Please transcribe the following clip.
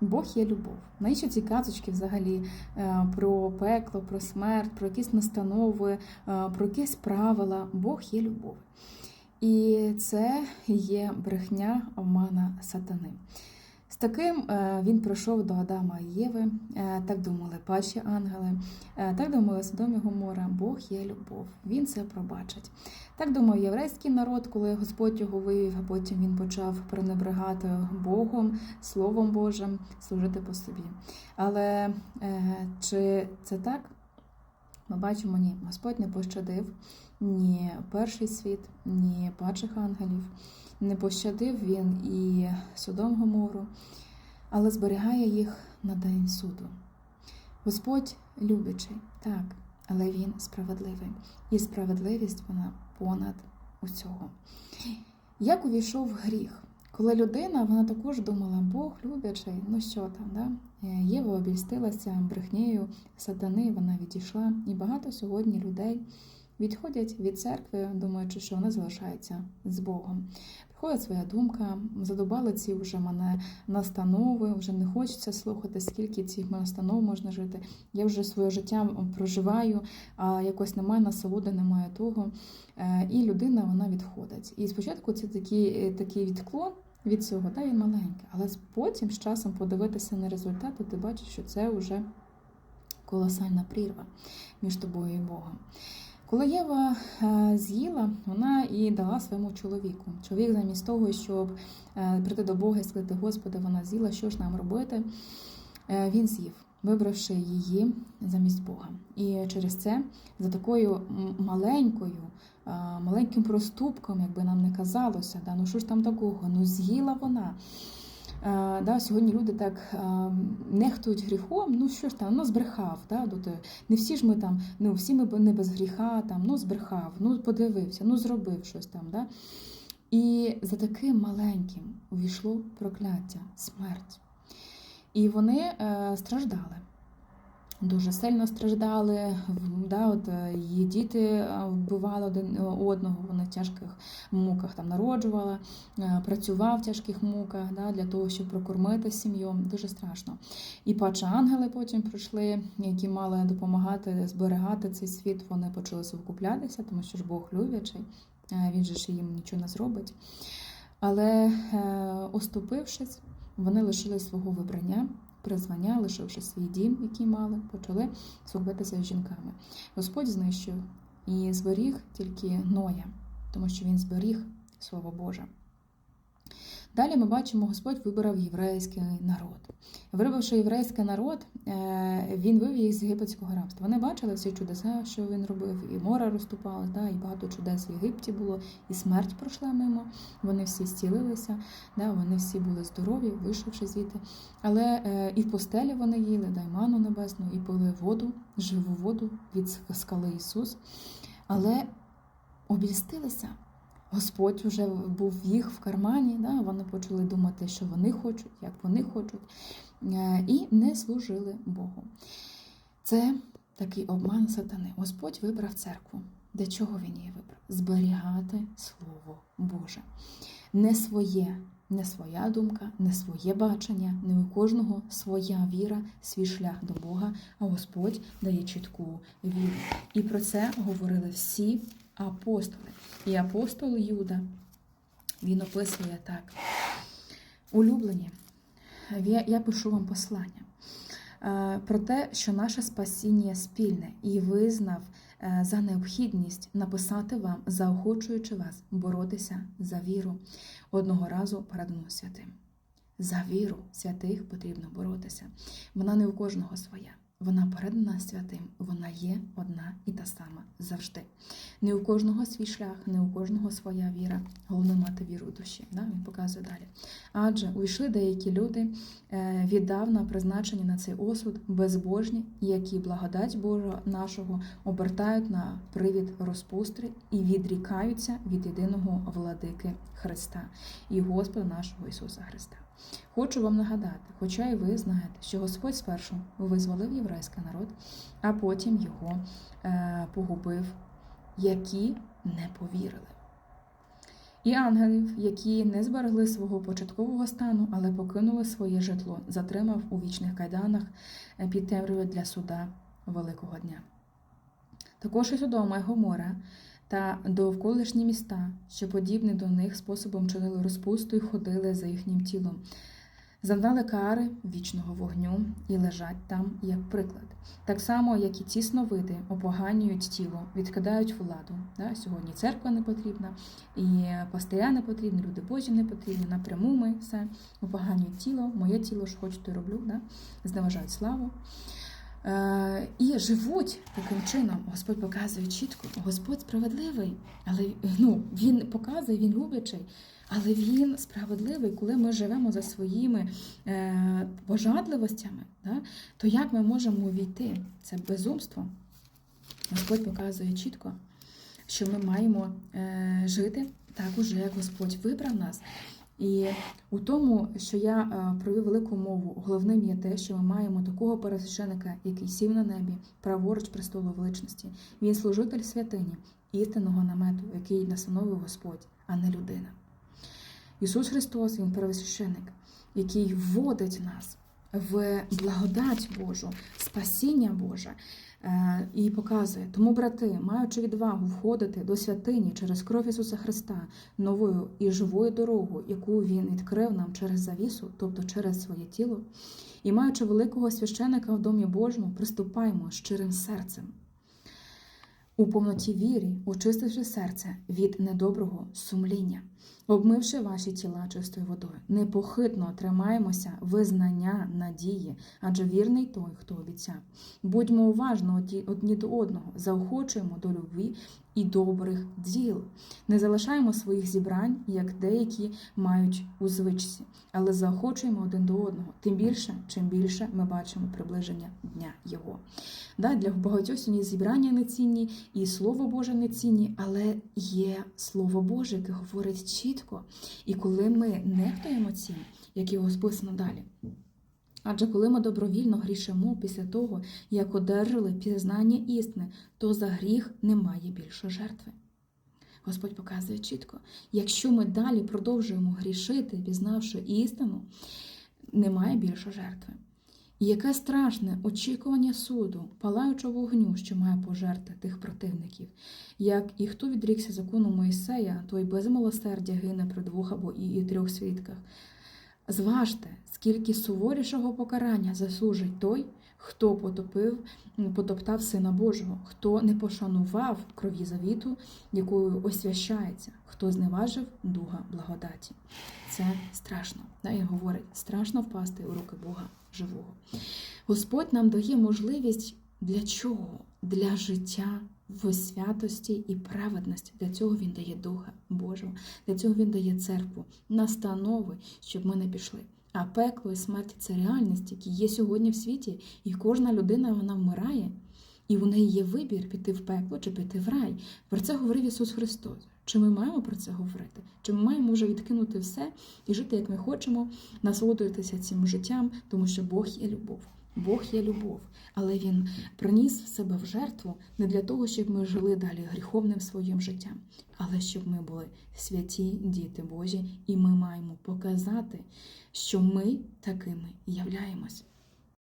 Бог є любов. Навіщо ці казочки взагалі е, про пекло, про смерть, про якісь настанови, е, про якісь правила? Бог є любов. І це є брехня омана сатани. З таким е, він прийшов до Адама і Єви, е, так думали пачі ангели, е, так думали Содом Гомора. Бог є любов, він це пробачить. Так думав єврейський народ, коли Господь його вивів, а потім він почав пренебрегати Богом, Словом Божим, служити по собі. Але чи це так? Ми бачимо, ні, Господь не пощадив ні перший світ, ні падших ангелів. Не пощадив він і Содом Гомору, але зберігає їх на день суду. Господь любячий, так, але він справедливий. І справедливість вона понад усього. Як увійшов гріх? Коли людина, вона також думала, Бог люблячий, ну що там, да? Єва обільстилася брехнею сатани, вона відійшла. І багато сьогодні людей відходять від церкви, думаючи, що вона залишається з Богом. Приходить своя думка, задобали ці вже мене настанови, вже не хочеться слухати, скільки цих настанов можна жити. Я вже своє життя проживаю, а якось немає насолоди, немає того. Е, І людина вона відходить. І спочатку це такий, такий відклон. Від цього, да, він маленький, але потім з часом подивитися на результати, ти бачиш, що це вже колосальна прірва між тобою і Богом. Коли Єва е, з'їла, вона і дала своєму чоловіку. Чоловік, замість того, щоб е, прийти до Бога і сказати, Господи, вона з'їла, що ж нам робити? Е, Він з'їв, вибравши її замість Бога. І через це за такою маленькою, маленьким проступком, якби нам не казалося, да, ну що ж там такого? Ну з'їла вона. Да, Сьогодні люди так нехтують гріхом, ну що ж там, ну збрехав. Да, Не всі ж ми там, ну всі ми не без гріха, там, ну збрехав, ну подивився, ну зробив щось там. Да? І за таким маленьким увійшло прокляття, смерть. І вони е, страждали. Дуже сильно страждали, да, от її діти вбивали один одного, вона в тяжких муках там народжувала, працював в тяжких муках да, для того, щоб прокормити сім'ю. Дуже страшно. І паче ангели потім прийшли, які мали допомагати зберігати цей світ. Вони почали совкуплятися, тому що ж Бог люблячий, він же ж їм нічого не зробить. Але оступившись, вони лишили свого вибрання призвання, лишивши свій дім, який мали, почали службитися з жінками. Господь знищив і зберіг тільки Ноя, тому що він зберіг Слово Боже. Далі ми бачимо, Господь вибрав єврейський народ. Вибравши єврейський народ, е, він вивів їх з єгипетського рабства. Вони бачили всі чудеса, що він робив, і море розступалось, да, і багато чудес в Єгипті було, і смерть пройшла мимо. Вони всі зцілилися, да, вони всі були здорові, вийшовши звідти. Але е, і в постелі вони їли, дай ману небесну, і пили воду, живу воду від скали Ісус. Але обістилися. Господь вже був їх в кармані, да, вони почали думати, що вони хочуть, як вони хочуть, е, і не служили Богу. Це такий обман сатани. Господь вибрав церкву. Для чого він її вибрав? Зберігати Слово Боже. Не своє, не своя думка, не своє бачення, не у кожного своя віра, свій шлях до Бога, а Господь дає чітку віру. І про це говорили всі апостоли. І апостол Юда, він описує так. Улюблені, я пишу вам послання про те, що наше спасіння спільне, і визнав за необхідність написати вам, заохочуючи вас боротися за віру одного разу передано святим. За віру святих потрібно боротися. Вона не у кожного своя. Вона передана святим, вона є одна і та сама завжди. Не у кожного свій шлях, не у кожного своя віра. Головне мати віру душі. Да? Він показує далі. Адже увійшли деякі люди е, віддавна призначені на цей осуд, безбожні, які благодать Божа нашого обертають на привід розпустри і відрікаються від єдиного владики Христа і Господа нашого Ісуса Христа. Хочу вам нагадати, хоча і ви знаєте, що Господь спершу визволив єврейський народ, а потім його е, погубив, які не повірили. і ангелів, які не зберегли свого початкового стану, але покинули своє житло, затримав у вічних кайданах е, під темрявою для суда Великого дня. Також і Содома і Гомора та довколишні міста, що подібні до них способом чинили розпусту і ходили за їхнім тілом, завдали кари вічного вогню і лежать там як приклад. Так само, як і ці сновиди опоганюють тіло, відкидають владу. Да? Сьогодні церква не потрібна, і пастиря не потрібні, люди Божі не потрібні. Напряму ми все опоганюють тіло, моє тіло ж хочу, то й роблю, да? зневажають славу. Е, і живуть таким чином. Господь показує чітко. Господь справедливий, але ну, він показує, він люблячий, але він справедливий, коли ми живемо за своїми е, пожадливостями, да, то як ми можемо увійти? Це безумство. Господь показує чітко, що ми маємо е, жити так уже, як Господь вибрав нас. І у тому, що я е, провів велику мову, головним є те, що ми маємо такого пересвященика, який сів на небі, праворуч престолу величності. Він служитель святині, істинного намету, який настановив Господь, а не людина. Ісус Христос, Він первосвященик, який вводить нас в благодать Божу, спасіння Боже. Е, І показує, тому, брати, маючи відвагу входити до святині через кров Ісуса Христа, новою і живою дорогою, яку Він відкрив нам через завісу, тобто через своє тіло, і маючи великого священика в домі Божому, приступаємо щирим серцем. У повноті вірі, очистивши серце від недоброго сумління, обмивши ваші тіла чистою водою, непохитно тримаємося визнання надії, адже вірний той, хто обіцяв. Будьмо уважно одні- до одного, заохочуємо до любві і добрих діл. Не залишаємо своїх зібрань, як деякі мають у звичці, але заохочуємо один до одного. Тим більше, чим більше ми бачимо приближення дня Його. Да, для багатьох сьогодні зібрання нецінні, і Слово Боже нецінні, але є Слово Боже, яке говорить чітко. І коли ми нехтуємо цим, як його списано далі. Адже коли ми добровільно грішимо після того, як одержали пізнання істини, то за гріх немає більше жертви. Господь показує чітко, якщо ми далі продовжуємо грішити, пізнавши істину, немає більше жертви. Яке страшне очікування суду, палаючого вогню, що має пожерти тих противників. Як і хто відрікся закону Моїсея, той без милосердя гине при двох або і, і трьох свідках. Зважте, скільки суворішого покарання заслужить той, хто потопив, потоптав Сина Божого, хто не пошанував крові завіту, якою освящається, хто зневажив духа благодаті. Це страшно. І говорить, страшно впасти у руки Бога живого. Господь нам дає можливість для чого? Для життя в святості і праведності. Для цього Він дає Духа Божого, для цього Він дає церкву, настанови, щоб ми не пішли. А пекло і смерть це реальність, які є сьогодні в світі, і кожна людина вона вмирає, і у неї є вибір піти в пекло чи піти в рай. Про це говорив Ісус Христос. Чи ми маємо про це говорити? Чи ми маємо вже відкинути все і жити, як ми хочемо, насолоджуватися цим життям, тому що Бог є любов. Бог є любов, але Він приніс себе в жертву не для того, щоб ми жили далі гріховним своїм життям, але щоб ми були святі діти Божі, і ми маємо показати, що ми такими являємось.